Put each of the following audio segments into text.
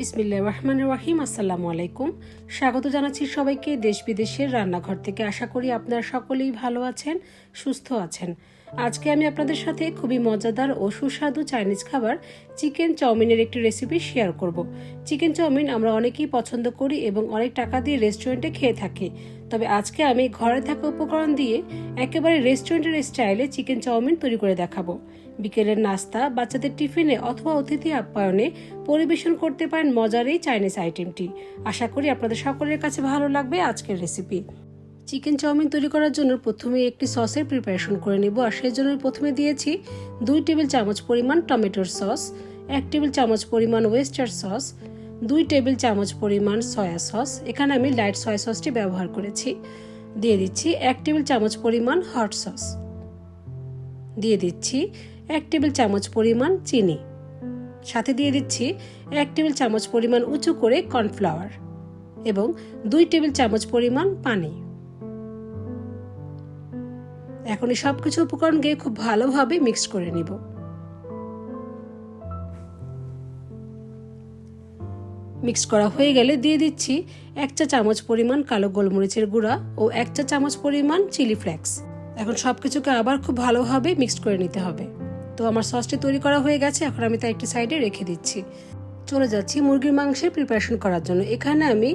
বিসমিল্লা রহমান রাহিম, আসসালামু আলাইকুম। স্বাগত জানাচ্ছি সবাইকে দেশ বিদেশের রান্নাঘর থেকে। আশা করি আপনারা সকলেই ভালো আছেন, সুস্থ আছেন। আজকে আমি আপনাদের সাথে খুবই মজাদার ও সুস্বাদু চাইনিজ খাবার চিকেন চাউমিনের একটি রেসিপি শেয়ার করব। চিকেন চাউমিন আমরা অনেকেই পছন্দ করি এবং অনেক টাকা দিয়ে রেস্টুরেন্টে খেয়ে থাকি। তবে আজকে আমি ঘরে থাকা উপকরণ দিয়ে একেবারে রেস্টুরেন্টের স্টাইলে চিকেন চাউমিন তৈরি করে দেখাবো। বিকেলের নাস্তা, বাচ্চাদের টিফিনে অথবা অতিথি আপ্যায়নে পরিবেশন করতে পারেন মজার এই চাইনিজ আইটেমটি। আশা করি আপনাদের সকলের কাছে ভালো লাগবে আজকের রেসিপি। চিকেন চাউমিন তৈরি করার জন্য প্রথমে একটি সসের প্রিপারেশন করে নেব আর সেই জন্য প্রথমে দিয়েছি দুই টেবিল চামচ পরিমাণ টমেটোর সস, এক টেবিল চামচ পরিমাণ ওয়েস্টার সস, দুই টেবিল চামচ পরিমাণ সয়া সস। এখানে আমি লাইট সয়া সসটি ব্যবহার করেছি। দিয়ে দিচ্ছি এক টেবিল চামচ পরিমাণ হট সস। দিয়ে দিচ্ছি এক টেবিল চামচ পরিমাণ চিনি। সাথে দিয়ে দিচ্ছি এক টেবিল চামচ পরিমাণ উঁচু করে কর্নফ্লাওয়ার এবং দুই টেবিল চামচ পরিমাণ পানি। এখন এই সবকিছু উপকরণকে খুব ভালোভাবে মিক্স করে নিব। মিক্স করা হয়ে গেলে দিয়ে দিচ্ছি এক চা চামচ পরিমাণ কালো গোলমরিচের গুঁড়া ও এক চা চামচ পরিমাণ চিলি ফ্লেক্স। এখন সব কিছুকে আবার খুব ভালোভাবে মিক্স করে নিতে হবে। তো আমার সসটি তৈরি করা হয়ে গেছে, এখন আমি তা একটি সাইডে রেখে দিচ্ছি। চলে যাচ্ছি মুরগির মাংসের প্রিপারেশন করার জন্য। এখানে আমি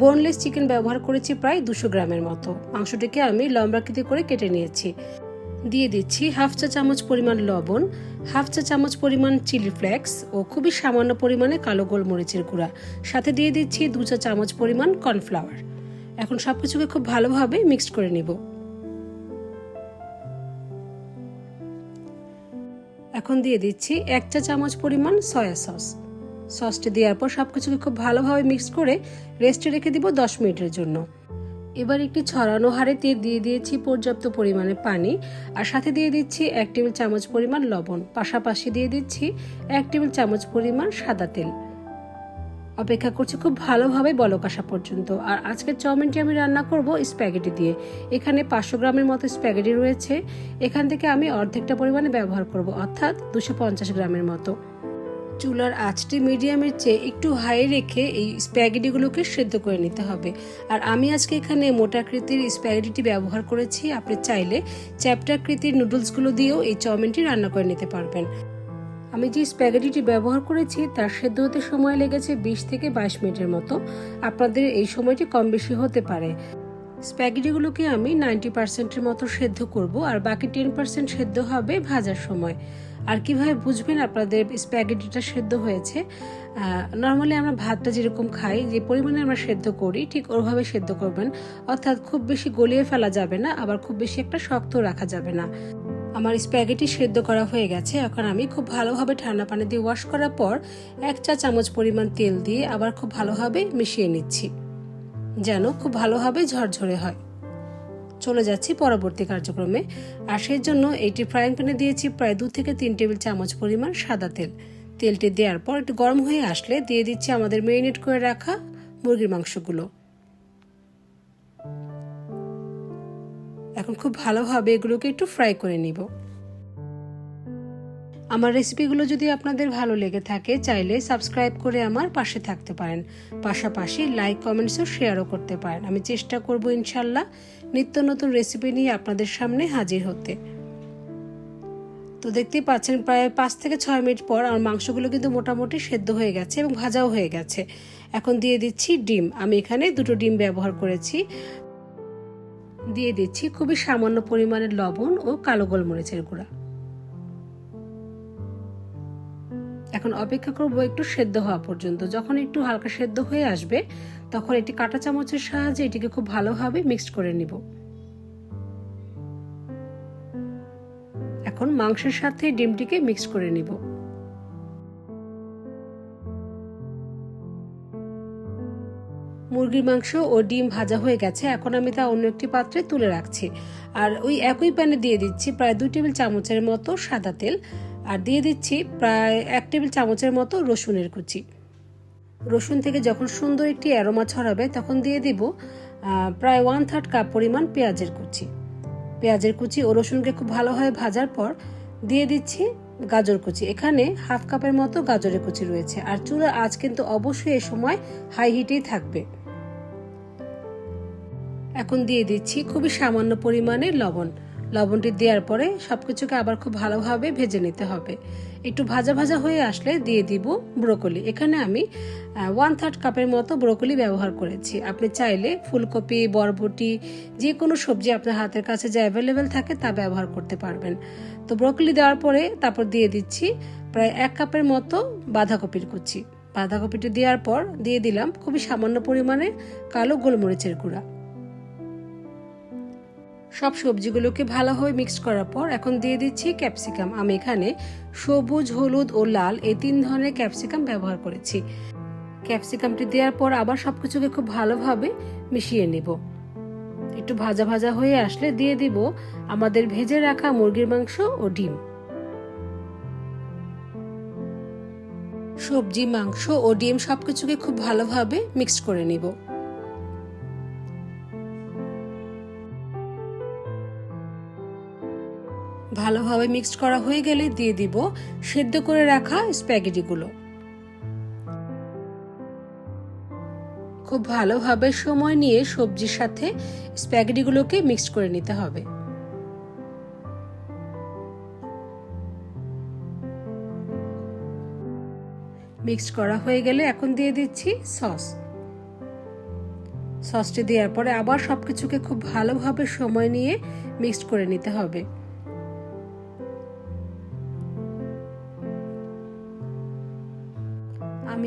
বোনলেস চিকেন ব্যবহার করেছি প্রায় দুশো গ্রামের মতো। মাংসটিকে আমি লম্বাকৃতি করে কেটে নিয়েছি। দিয়ে দিচ্ছি হাফ চা চামচ পরিমাণ লবণ, হাফ চা চামচ পরিমাণ চিলি ফ্লেক্স ও খুবই সামান্য পরিমাণে কালো গোলমরিচের গুঁড়া। সাথে দিয়ে দিচ্ছি দু চা চামচ পরিমাণ কর্নফ্লাওয়ার এখন সব কিছুকে খুব ভালোভাবে মিক্সড করে নিব। এখন দিয়ে দিচ্ছি এক চা চামচ পরিমাণ সয়া সস। সসটি দেওয়ার পর সব কিছুকে খুব ভালোভাবে মিক্স করে রেস্টে রেখে দিব দশ মিনিটের জন্য। এবার একটি ছড়ানো হাঁড়িতে দিয়ে দিয়েছি পর্যাপ্ত পরিমাণে পানি আর সাথে দিয়ে দিচ্ছি এক টেবিল চামচ পরিমাণ লবণ। পাশাপাশি দিয়ে দিচ্ছি এক টেবিল চামচ পরিমাণ সাদা তেল। অপেক্ষা করছি খুব ভালোভাবে বলক আসা পর্যন্ত। আর আজকের চাউমিনটি আমি রান্না করব স্প্যাগেটি দিয়ে। এখানে পাঁচশো গ্রামের মতো স্প্যাগেটি রয়েছে। এখান থেকে আমি অর্ধেকটা পরিমাণে ব্যবহার করব, অর্থাৎ দুশো পঞ্চাশ গ্রামের মতো। চুলার আঁচটি মিডিয়ামের চেয়ে একটু হাই রেখে এই স্প্যাগেটিগুলোকে সেদ্ধ করে নিতে হবে। আর আমি আজকে এখানে মোটাকৃতির স্প্যাগেটিটি ব্যবহার করেছি। আপনি চাইলে চ্যাপ্টাকৃতির নুডলসগুলো দিয়েও এই চাউমিনটি রান্না করে নিতে পারবেন। আমি যে স্প্যাগেটিটি ব্যবহার করেছি, তার সেদ্ধ হতে সময় লেগেছে বিশ থেকে বাইশ মিনিটের মতো। আপনাদের এই সময়টি কম বেশি হতে পারে। স্প্যাগেটিগুলোকে আমি নাইনটি পার্সেন্টের মতো সেদ্ধ করব, আর বাকি টেন পার্সেন্ট সেদ্ধ হবে ভাজার সময়। আর কীভাবে বুঝবেন আপনাদের স্প্যাগেটিটা সেদ্ধ হয়েছে? নর্মালি আমরা ভাতটা যেরকম খাই, যে পরিমাণে আমরা সেদ্ধ করি, ঠিক ওভাবে সেদ্ধ করবেন। অর্থাৎ খুব বেশি গলিয়ে ফেলা যাবে না, আবার খুব বেশি একটা শক্ত রাখা যাবে না। আমার স্প্যাগেটি সেদ্ধ করা হয়ে গেছে। এখন আমি খুব ভালোভাবে ঠান্ডা পানি দিয়ে ওয়াশ করার পর এক চা চামচ পরিমাণ তেল দিয়ে আবার খুব ভালোভাবে মিশিয়ে নিচ্ছি, যেন খুব ভালোভাবে ঝরঝরে হয়। চলে যাচ্ছি পরবর্তী কার্যক্রমে। আর সেই জন্য এইটি ফ্রাইং প্যানে দিয়েছি প্রায় দু থেকে তিন টেবিল চামচ পরিমাণ সাদা তেল। তেলটি দেওয়ার পর একটু গরম হয়ে আসলে দিয়ে দিচ্ছি আমাদের মেরিনেট করে রাখা মুরগির মাংসগুলো। এখন খুব ভালোভাবে এগুলোকে একটু ফ্রাই করে নিব। আমার রেসিপিগুলো যদি আপনাদের ভালো লেগে থাকে, চাইলে সাবস্ক্রাইব করে আমার পাশে থাকতে পারেন। পাশাপাশি লাইক কমেন্টসও শেয়ারও করতে পারেন। আমি চেষ্টা করব ইনশাল্লাহ নিত্য নতুন রেসিপি নিয়ে আপনাদের সামনে হাজির হতে। তো দেখতেই পাচ্ছেন, প্রায় পাঁচ থেকে ছয় মিনিট পর আমার মাংসগুলো কিন্তু মোটামুটি সেদ্ধ হয়ে গেছে এবং ভাজাও হয়ে গেছে। এখন দিয়ে দিচ্ছি ডিম। আমি এখানে দুটো ডিম ব্যবহার করেছি। দিয়ে দিচ্ছি খুবই সামান্য পরিমাণের লবণ ও কালো গোলমরিচের গুঁড়া। এখন অপেক্ষা করব একটু সেদ্ধ হওয়া পর্যন্ত। যখন একটু হালকা সেদ্ধ হয়ে আসবে, তখন এটি কাঁটা চামচের সাহায্যে এটিকে খুব ভালোভাবে মিক্সড করে নিব। এখন মাংসের সাথে ডিমটিকে মিক্স করে নিব। মুরগির মাংস ও ডিম ভাজা হয়ে গেছে। এখন আমি তা অন্য একটি পাত্রে তুলে রাখছি। আর ওই একই প্যানে দিয়ে দিচ্ছি প্রায় দুই টেবিল চামচের মতো সাদা তেল। আর দিয়ে দিচ্ছি প্রায় এক টেবিল চামচের মতো রসুনের কুচি। রসুন থেকে যখন সুন্দর একটি অ্যারোমা ছড়াবে, তখন দিয়ে দিব প্রায় ওয়ান থার্ড কাপ পরিমাণ পেঁয়াজের কুচি। পেঁয়াজের কুচি ও রসুনকে খুব ভালোভাবে ভাজার পর দিয়ে দিচ্ছি গাজর কুচি। এখানে হাফ কাপের মতো গাজরের কুচি রয়েছে। আর চুলা আজ কিন্তু অবশ্যই এ সময় হাই হিটেই থাকবে। এখন দিয়ে দিচ্ছি খুবই সামান্য পরিমাণে লবণ। লবণটি দেওয়ার পরে সবকিছুকে আবার খুব ভালোভাবে ভেজে নিতে হবে। একটু ভাজা ভাজা হয়ে আসলে দিয়ে দিব ব্রোকলি। এখানে আমি ওয়ান থার্ড কাপের মতো ব্রোকলি ব্যবহার করেছি। আপনি চাইলে ফুলকপি, বরবটি যে কোনো সবজি আপনার হাতের কাছে যা অ্যাভেলেবেল থাকে তা ব্যবহার করতে পারবেন। তো ব্রোকলি দেওয়ার পরে তারপর দিয়ে দিচ্ছি প্রায় এক কাপের মতো বাঁধাকপির কুচি। বাঁধাকপিটি দেওয়ার পর দিয়ে দিলাম খুবই সামান্য পরিমাণে কালো গোলমরিচের গুঁড়া। সব সবজিগুলোকে ভালোভাবে মিক্স করার পর এখন দিয়ে দিচ্ছি ক্যাপসিকাম আমি এখানে সবুজ, হলুদ ও লাল এই তিন ধরনের ক্যাপসিকাম ব্যবহার করেছি। ক্যাপসিকামটি দেওয়ার পর আবার সবকিছুকে খুব ভালোভাবে মিশিয়ে নেব। একটু ভাজা ভাজা হয়ে আসলে দিয়ে দিব আমাদের ভেজে রাখা মুরগির মাংস ও ডিম। সবজি, মাংস ও ডিম সবকিছুকে খুব ভালোভাবে মিক্স করে নিব। ভালোভাবে মিক্সড করা হয়ে গেলে দিয়ে দিব সেদ্ধ করে রাখা স্প্যাগেটিগুলো। খুব ভালোভাবে সময় নিয়ে সবজির সাথে স্প্যাগেটিগুলোকে মিক্সড করে নিতে হবে। মিক্সড করা হয়ে গেলে এখন দিয়ে দিচ্ছি সস। সসটি দেওয়ার পরে আবার সবকিছুকে খুব ভালোভাবে সময় নিয়ে মিক্সড করে নিতে হবে।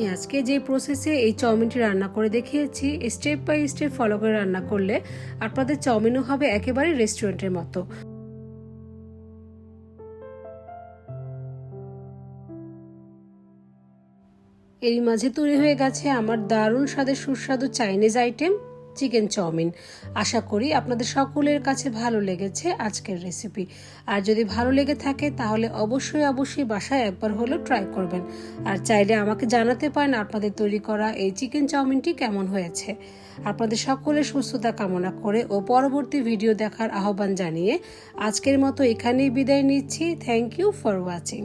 আমি আজকে যে প্রসেসে এই চাউমিনটি রান্না করে দেখিয়েছি স্টেপ বাই স্টেপ ফলো করে রান্না করলে আপনাদের চাউমিনও হবে একেবারে রেস্টুরেন্টের মতো। এরই মাঝে তৈরি হয়ে গেছে আমার দারুণ স্বাদের সুস্বাদু Chinese item chicken chow mein. আশা করি আপনাদের সকলের কাছে ভালো লেগেছে আজকের রেসিপি। আর যদি ভালো লেগে থাকে তাহলে অবশ্যই অবশ্যই বাসায় একবার হলেও ট্রাই করবেন। আর চাইলে আমাকে জানাতে পারেন আপনাদের তৈরি করা এই চিকেন চাউমিনটি কেমন হয়েছে। আপনাদের সকলের সুস্থতা কামনা করে ও পরবর্তী ভিডিও দেখার আহ্বান জানিয়ে আজকের মতো এখানেই বিদায় নিচ্ছি। Thank you for watching